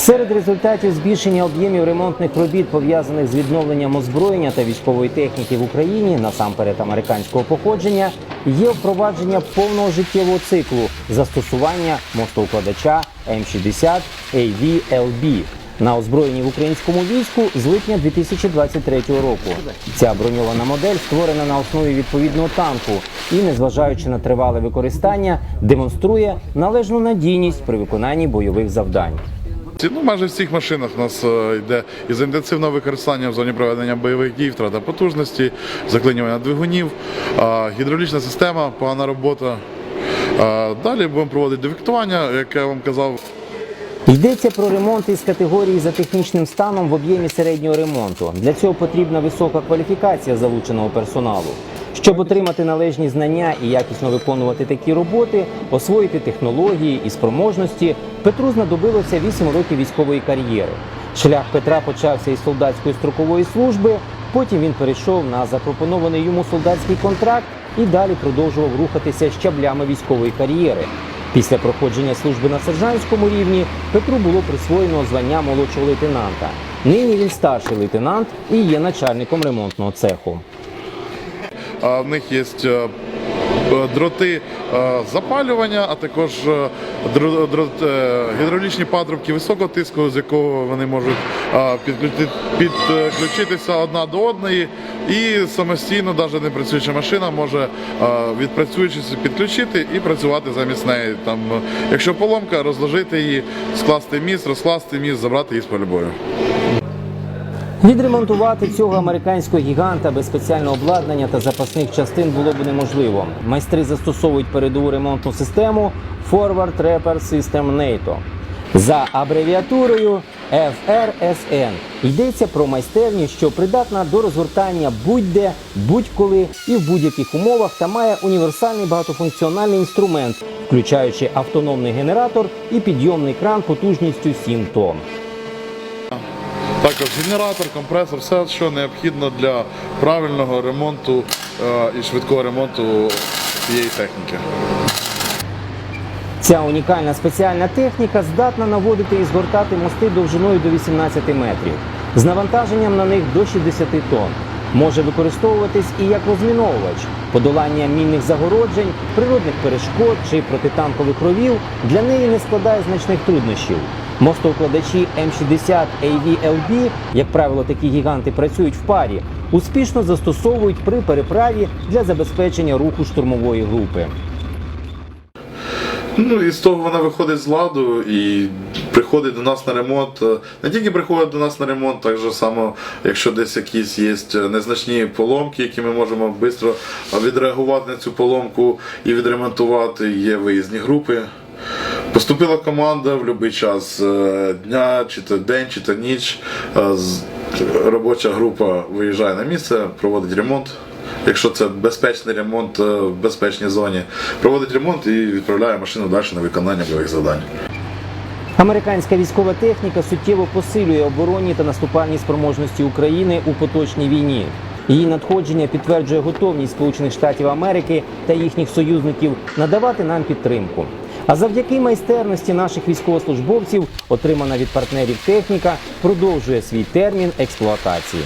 Серед результатів збільшення об'ємів ремонтних робіт, пов'язаних з відновленням озброєння та військової техніки в Україні, насамперед американського походження, є впровадження повного життєвого циклу застосування мостоукладача М60 AVLB на озброєнні в українському війську з липня 2023 року. Ця броньована модель створена на основі відповідного танку і, незважаючи на тривале використання, демонструє належну надійність при виконанні бойових завдань. Ну, майже в всіх машинах у нас е, йде із інтенсивного використання в зоні проведення бойових дій, втрата потужності, заклинювання двигунів, гідравлічна система, погана робота. Далі будемо проводити девіктування, як я вам казав. Йдеться про ремонт із категорії за технічним станом в об'ємі середнього ремонту. Для цього потрібна висока кваліфікація залученого персоналу. Щоб отримати належні знання і якісно виконувати такі роботи, освоїти технології і спроможності, Петру знадобилося 8 років військової кар'єри. Шлях Петра почався із солдатської строкової служби. Потім він перейшов на запропонований йому солдатський контракт і далі продовжував рухатися щаблями військової кар'єри. Після проходження служби на сержантському рівні Петру було присвоєно звання молодшого лейтенанта. Нині він старший лейтенант і є начальником ремонтного цеху. В них є е, дроти е, запалювання, а також е, е, гідравлічні патрубки високого тиску, з якого вони можуть е, підключитися одна до одної. І самостійно, навіть не працююча машина, може е, відпрацюючись підключити і працювати замість неї. Там, е, якщо поломка, розложити її, скласти міст, розкласти міст, забрати її з поля бою. Відремонтувати цього американського гіганта без спеціального обладнання та запасних частин було б неможливо. Майстри застосовують передову ремонтну систему Forward Repair System NATO. За абревіатурою FRSN йдеться про майстерню, що придатна до розгортання будь-де, будь-коли і в будь-яких умовах та має універсальний багатофункціональний інструмент, включаючи автономний генератор і підйомний кран потужністю 7 тонн. Також генератор, компресор, все, що необхідно для правильного ремонту е, і швидкого ремонту цієї техніки. Ця унікальна спеціальна техніка здатна наводити і згортати мости довжиною до 18 метрів з навантаженням на них до 60 тонн. Може використовуватись і як розміновувач. Подолання мінних загороджень, природних перешкод чи протитанкових ровів для неї не складає значних труднощів. Мостоукладачі М60 AVLB, як правило, такі гіганти працюють в парі, успішно застосовують при переправі для забезпечення руху штурмової групи. Ну і з того вона виходить з ладу і приходить до нас на ремонт. Не тільки приходить до нас на ремонт, так же само, якщо десь якісь є незначні поломки, які ми можемо швидко відреагувати на цю поломку і відремонтувати. Є виїзні групи. Поступила команда в будь-який час е, дня, чи то день, чи то ніч. Е, Робоча група виїжджає на місце, проводить ремонт. Якщо це безпечний ремонт е, в безпечній зоні, проводить ремонт і відправляє машину далі на виконання бойових завдань. Американська військова техніка суттєво посилює оборонні та наступальні спроможності України у поточній війні. Її надходження підтверджує готовність Сполучених Штатів Америки та їхніх союзників надавати нам підтримку. А завдяки майстерності наших військовослужбовців, отримана від партнерів техніка, продовжує свій термін експлуатації.